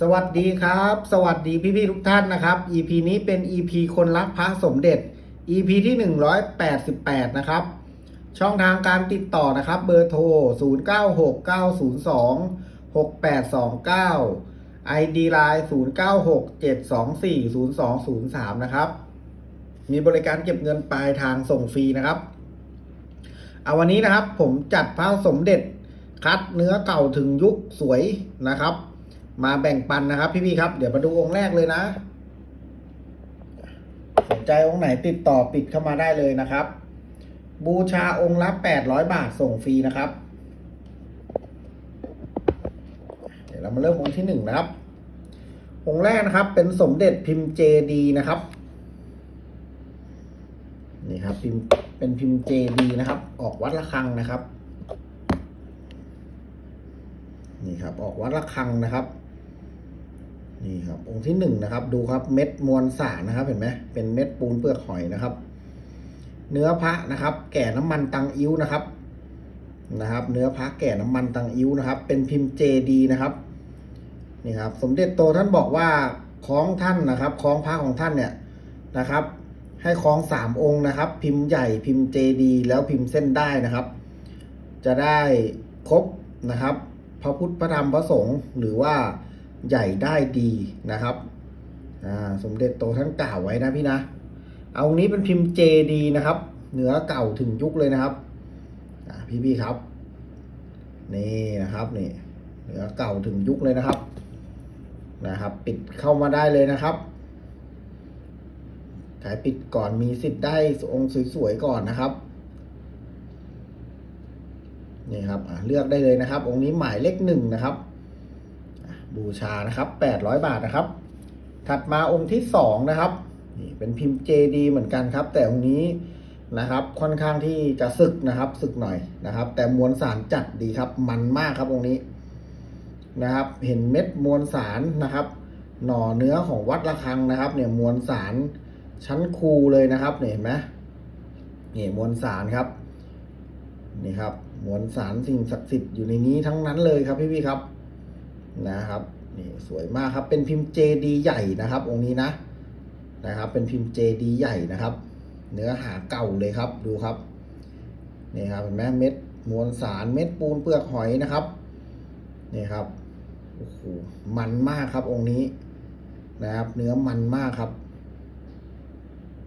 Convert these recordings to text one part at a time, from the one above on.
สวัสดีครับ สวัสดีพี่ๆทุกท่านนะครับ EP นี้เป็น EP คนรักพระสมเด็จ EP ที่ 188 นะครับ ช่องทางการติดต่อนะครับ เบอร์โทร 0969026829 ID Line 0967240203 นะครับ มีบริการเก็บเงินปลายทางส่งฟรีนะครับ เอาวันนี้นะครับผมจัดพระสมเด็จคัดเนื้อเก่าถึงยุคสวยนะครับ มาแบ่งปันนะครับ พี่ๆครับ เดี๋ยวมาดูองค์แรกเลยนะ สนใจองค์ไหนติดต่อปิดเข้ามาได้เลยนะครับ บูชาองค์ละ800บาทส่งฟรีนะครับ เดี๋ยวเรามาเริ่มองค์ที่หนึ่งนะครับ องค์แรกนะครับ เป็นสมเด็จพิมพ์เจดีนะครับนี่ครับพิมพ์เป็นพิมพ์เจดีนะครับ ออกวัดระฆังนะครับ นี่ครับ ออกวัดระฆังนะครับ นี่ครับ องค์ที่หนึ่งนะครับ ดูครับเม็ดมวลสารนะครับ เห็นไหมเป็นเม็ดปูนเปลือกหอยนะครับ เนื้อพระนะครับ แก่น้ำมันตังอิ้วนะครับ นะครับ เนื้อพระแก่น้ำมันตังอิ้วนะครับ เป็นพิมพ์เจดีนะครับนี่ครับ สมเด็จโตท่านบอกว่าคล้องท่านนะครับคล้องพระของท่านเนี่ยนะครับ ให้คล้องสามองค์นะครับ พิมพ์ใหญ่พิมพ์เจดีแล้วพิมพ์เส้นได้นะครับ จะได้ครบนะครับ พระพุทธพระธรรมพระสงฆ์หรือว่า ใหญ่ได้ดีนะครับสมเด็จโตท่านกล่าวไว้นะพี่นะ เอานี้เป็นพิมพ์เจดีนะครับเนื้อเก่าถึงยุคเลยนะครับอ่พี่ๆครับ นี่นะครับนี่เนื้อเก่าถึงยุคเลยนะครับ นะครับ ปิดเข้ามาได้เลยนะครับขายปิดก่อนมีสิทธิ์ได้องค์สวยๆก่อนนะครับนี่ครับเลือกได้เลยนะครับ องค์นี้หมายเลขหนึ่งนะครับ บูชานะครับแปดร้อยบาทนะครับ ถัดมาองค์ที่สองนะครับนี่เป็นพิมพ์เจดีเหมือนกันครับ แต่องค์นี้นะครับ ค่อนข้างที่จะสึกนะครับสึกหน่อยนะครับ แต่มวลสารจัดดีครับ มันมากครับองค์นี้นะครับ เห็นเม็ดมวลสารนะครับ หน่อเนื้อของวัดระฆังนะครับ เนี่ยมวลสารชั้นคูเลยนะครับเนี่ยเห็นไหมนี่มวลสารครับนี่ครับมวลสารสิ่งศักดิ์สิทธิ์อยู่ในนี้ทั้งนั้นเลยครับพี่ๆครับ นะครับนี่สวยมากครับเป็นพิมพ์เจดีใหญ่นะครับ องค์นี้นะนะครับ เป็นพิมพ์เจดีใหญ่นะครับ เนื้อหาเก่าเลยครับดูครับนี่ครับเห็นไหมเม็ดมวลสารเม็ดปูนเปลือกหอยนะครับนี่ครับโอ้โหมันมากครับองค์นี้นะครับ เนื้อมันมากครับ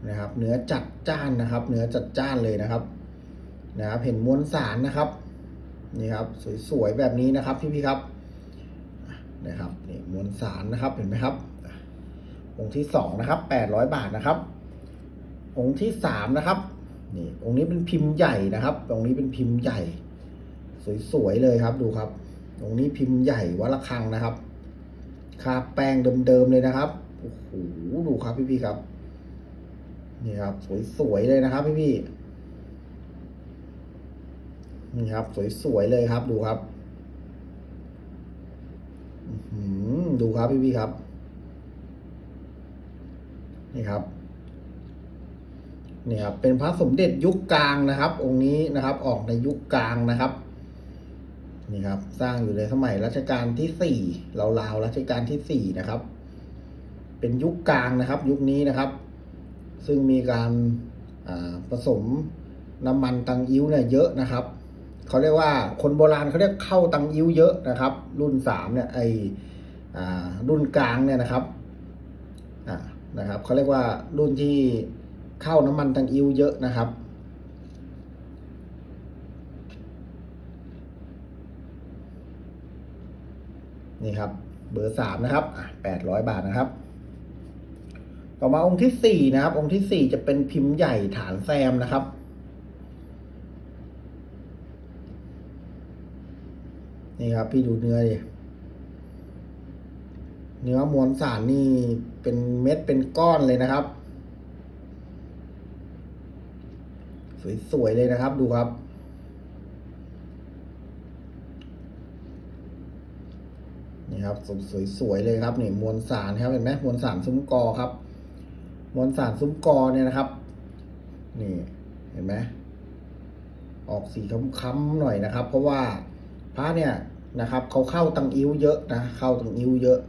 นะครับ เนื้อจัดจ้านนะครับ เนื้อจัดจ้านเลยนะครับนะครับ เห็นมวลสารนะครับนี่ครับ สวยๆแบบนี้นะครับพี่ๆครับนะครับ สารนะครับเห็นไหมครับ องค์ที่สองนะครับแปดร้อยบาทนะครับ องค์ที่สามนะครับนี่องค์นี้เป็นพิมพ์ใหญ่นะครับองค์นี้เป็นพิมพ์ใหญ่ สวยๆเลยครับดูครับองค์นี้พิมพ์ใหญ่วัดระฆังนะครับคาแป้งเดิมๆเลยนะครับโอ้โหดูครับพี่ๆครับ นี่ครับ สวยๆเลยนะครับพี่ๆนี่ครับ สวยๆเลยครับดูครับอื้อหือ ดูครับพี่พี่ครับ นี่ครับนี่ครับเป็นพระสมเด็จยุคกลางนะครับ องค์นี้นะครับ ออกในยุคกลางนะครับ นี่ครับ สร้างอยู่ในสมัยรัชกาลที่สี่ราวๆรัชกาลที่สี่นะครับ เป็นยุคกลางนะครับ ยุคนี้นะครับ ซึ่งมีการผสมน้ำมันตังอิ้วเนี่ยเยอะนะครับเขาเรียกว่าคนโบราณเขาเรียกเข้าตังอิ้วเยอะนะครับ รุ่นสามเนี่ยไอ รุ่นกลางเนี่ยนะครับนะครับเขาเรียกว่ารุ่นที่เข้าน้ำมันตังอิวเยอะนะครับนี่ครับเบอร์สามนะครับแปดร้อยบาทนะครับ ต่อมาองค์ที่สี่นะครับ องค์ที่สี่จะเป็นพิมพ์ใหญ่ฐานแซมนะครับนี่ครับพี่ดูเนื้อดิ เนื้อมวลสารนี่เป็นเม็ดเป็นก้อนเลยนะครับ สวยๆเลยนะครับดูครับ นี่ครับสวยๆเลยครับนี่มวลสารครับเห็นไหมมวลสารซุ้มกอครับ มวลสารซุ้มกอเนี่ยนะครับ นี่เห็นไหมออกสีค้ำๆหน่อยนะครับ เพราะว่าพระเนี่ยนะครับเขาเข้าตังอิ้วเยอะนะเข้าตังอิ้วเยอะ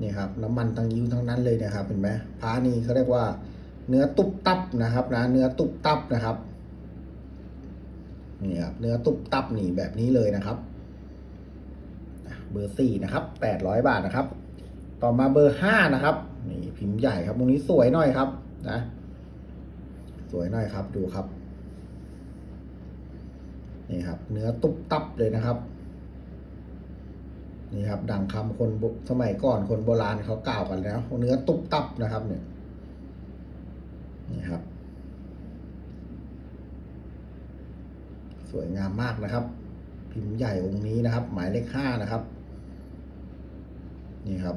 นี่ครับน้ำมันตังยิ้วทั้งนั้นเลยนะครับเห็นไหมพระนี่เขาเรียกว่า เนื้อตุบตับนะครับนะเนื้อตุบตับนะครับนี่ครับเนื้อตุบตับนี่แบบนี้เลยนะครับเบอร์สี่นะครับแปดร้อยบาทนะครับ ต่อมาเบอร์ห้านะครับนี่พิมพ์ใหญ่ครับตรงนี้สวยหน่อยครับ นะ สวยหน่อยครับดูครับนี่ครับ เนื้อตุบตับเลยนะครับ นี่ครับ ดังคำคนสมัยก่อนคนโบราณเขากล่าวกันแล้วเนื้อตุบตับนะครับ เนี่ยนี่ครับ สวยงามมากนะครับ พิมพ์ใหญ่องค์นี้นะครับ หมายเลขห้านะครับ นี่ครับ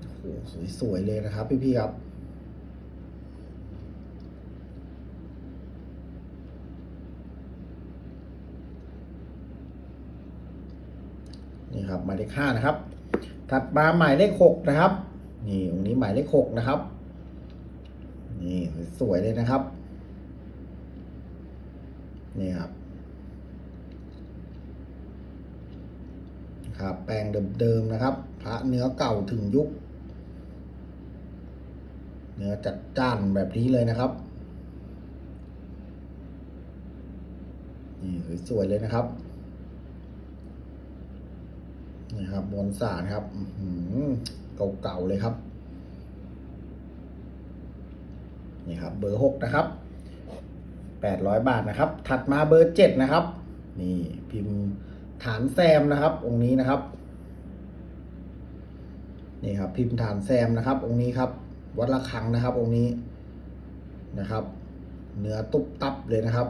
โอ้โหสวยๆเลยนะครับ พี่ๆครับ นี่ครับหมายเลขห้านะครับ ถัดมาหมายเลขหกนะครับ นี่องค์นี้หมายเลขหกนะครับ นี่สวยเลยนะครับ นี่ครับครับแปลงเดิมๆนะครับ พระเนื้อเก่าถึงยุค เนื้อจัดจ้านแบบนี้เลยนะครับนี่สวยๆเลยนะครับ นี่ครับมวลสารครับเก่าๆเลยครับ นี่ครับ เบอร์หกนะครับแปดร้อยบาทนะครับ ถัดมาเบอร์เจ็ดนะครับ นี่พิมพ์ฐานแซมนะครับ องค์นี้นะครับ นี่ครับ พิมพ์ฐานแซมนะครับ องค์นี้ครับ วัดระฆังนะครับ องค์นี้นะครับ เนื้อตุ๊บตับเลยนะครับ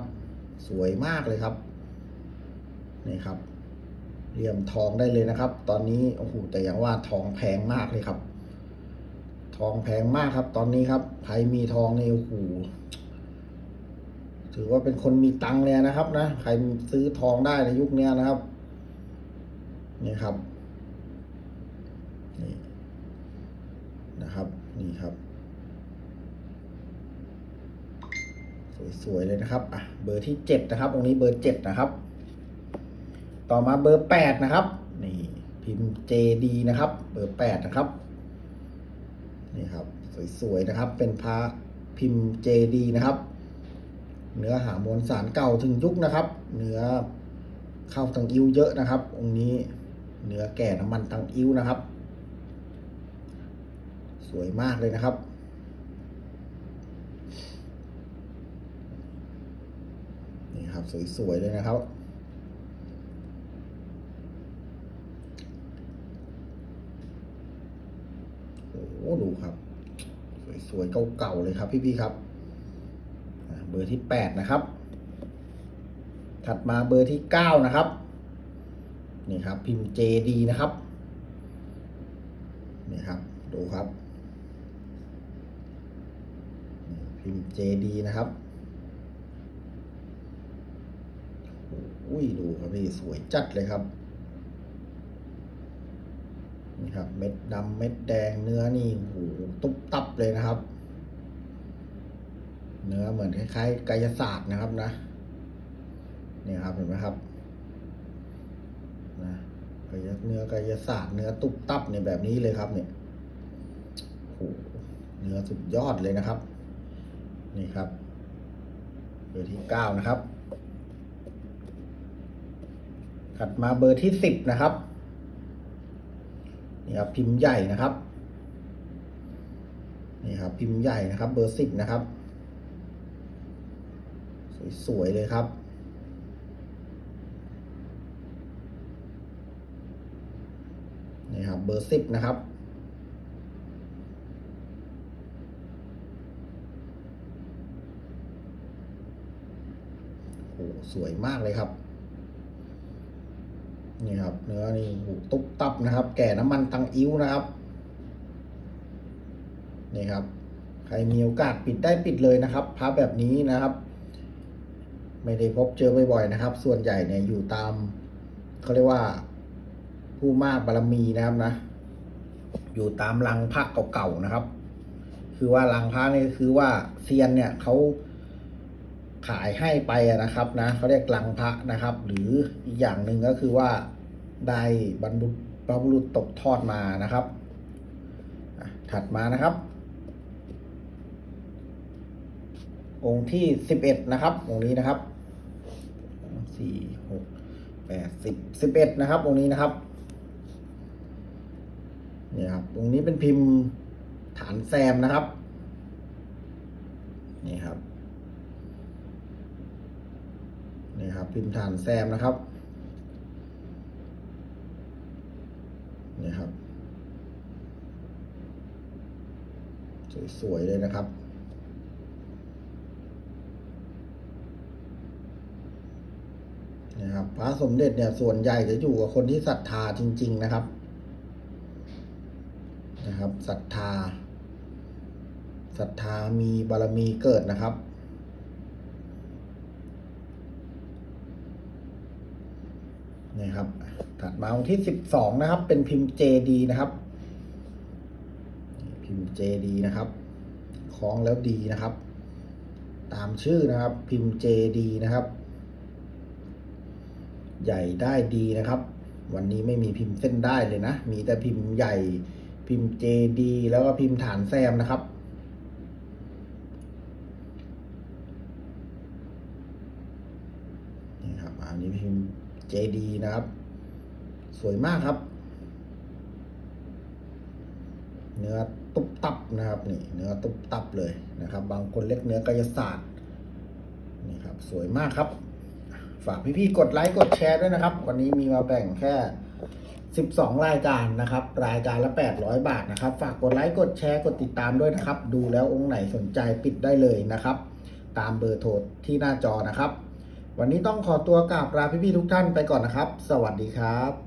สวยมากเลยครับ นี่ครับ เหลี่ยมทองได้เลยนะครับ ตอนนี้โอ้โหแต่อย่างว่าทองแพงมากเลยครับ ทองแพงมากครับ ตอนนี้ครับใครมีทองในโอ้โหถือว่าเป็นคนมีตังค์เลยนะครับ นะใครซื้อทองได้ในยุคนี้นะครับ นี่ครับนี่นะครับนี่ครับ สวยๆเลยนะครับ อะ เบอร์ที่เจ็ดนะครับ ตรงนี้เบอร์เจ็ดนะครับ ต่อมาเบอร์แปดนะครับนี่พิมพ์ JD นะครับ เบอร์แปดนะครับนี่ครับสวยๆนะครับ เป็นพระพิมพ์ JD นะครับ เนื้อหามวลสารเก่าถึงยุคนะครับ เนื้อเข้าตังอิ้วเยอะนะครับ องค์นี้เนื้อแก่น้ำมันตังอิ้วนะครับ สวยมากเลยนะครับนี่ครับสวยๆเลยนะครับ โอ้โหดูครับ ส วยเก่าๆเลยครับพี่ๆครับ เบอร์ที่แปดนะครับ ถัดมาเบอร์ที่เก้านะครับ นี่ครับ พิมพ์ JD นะครับ นี่ครับ ดูครับ พิมพ์ JD นะครับอุ้ยดูครับพี่สวยจัดเลยครับ ครับ เม็ดดำเม็ดแดงเนื้อนี่โหตุ๊บตับเลยนะครับ เนื้อเหมือนคล้ายๆ กายศาสตร์นะครับนะนี่ครับเห็นไหมครับนะกายเนื้อกายศาสตร์เนื้อตุ๊บตับในแบบนี้เลยครับเนี่ยโหเนื้อสุดยอดเลยนะครับ นี่ครับเบอร์ที่เก้านะครับ ถัดมาเบอร์ที่สิบนะครับ นี่ครับพิมพ์ใหญ่นะครับนี่ครับพิมพ์ใหญ่นะครับ เบอร์สิบนะครับ สวยๆเลยครับนี่ครับเบอร์สิบนะครับโอ้สวยมากเลยครับ นี่ครับ เนื้อนี่โหตุ๊บตับนะครับ แก่น้ำมันตังอิ้วนะครับ นี่ครับ ใครมีโอกาสปิดได้ปิดเลยนะครับพระแบบนี้นะครับ ไม่ได้พบเจอบ่อยๆนะครับ ส่วนใหญ่เนี่ยอยู่ตามเขาเรียกว่าผู้มากบารมีนะครับนะ อยู่ตามลังพระเก่าๆนะครับ คือว่าลังพระนี่คือว่าเซียนเนี่ยเขาขายให้ไปนะครับนะเขาเรียกลังพระนะครับ หรืออีกอย่างหนึ่งก็คือว่า ได้บรรบุบรรพบุรุษตกทอดมานะครับ ถัดมานะครับ องค์ที่สิบเอ็ดนะครับ องค์นี้นะครับสี่หกแปดสิบสิบเอ็ดนะครับ องค์นี้นะครับนี่ครับองค์นี้เป็นพิมพ์ฐานแซมนะครับ นี่ครับนี่ครับพิมพ์ฐานแซมนะครับ นี่ครับ สวยๆเลยนะครับนะครับพระสมเด็จเนี่ยส่วนใหญ่จะอยู่กับคนที่ศรัทธาจริง ๆนะครับนะครับศรัทธาศรัทธามีบารมีเกิดนะครับนี่ครับ ถัดมาองค์ที่สิบสองนะครับ เป็นพิมพ์เจดีนะครับ พิมพ์เจดีนะครับคล้องแล้วดีนะครับ ตามชื่อนะครับ พิมพ์เจดีนะครับ ใหญ่ได้ดีนะครับ วันนี้ไม่มีพิมพ์เส้นได้เลยนะ มีแต่พิมพ์ใหญ่ พิมพ์เจดีแล้วก็พิมพ์ฐานแซมนะครับนี่ครับอันนี้พิมพ์เจดีนะครับ สวยมากครับ เนื้อตุบตับนะครับนี่เนื้อตุบตับเลยนะครับ บางคนเรียกเนื้อกายศาสตร์นี่ครับ สวยมากครับ ฝากพี่ๆกดไลค์กดแชร์ด้วยนะครับ วันนี้มีมาแบ่งแค่ 12 รายการนะครับ รายการละ 800 บาทนะครับ ฝากกดไลค์กดแชร์กดติดตามด้วยนะครับ ดูแล้วองค์ไหนสนใจปิดได้เลยนะครับ ตามเบอร์โทรที่หน้าจอนะครับ วันนี้ต้องขอตัวกราบลาพี่ๆทุกท่านไปก่อนนะครับ สวัสดีครับ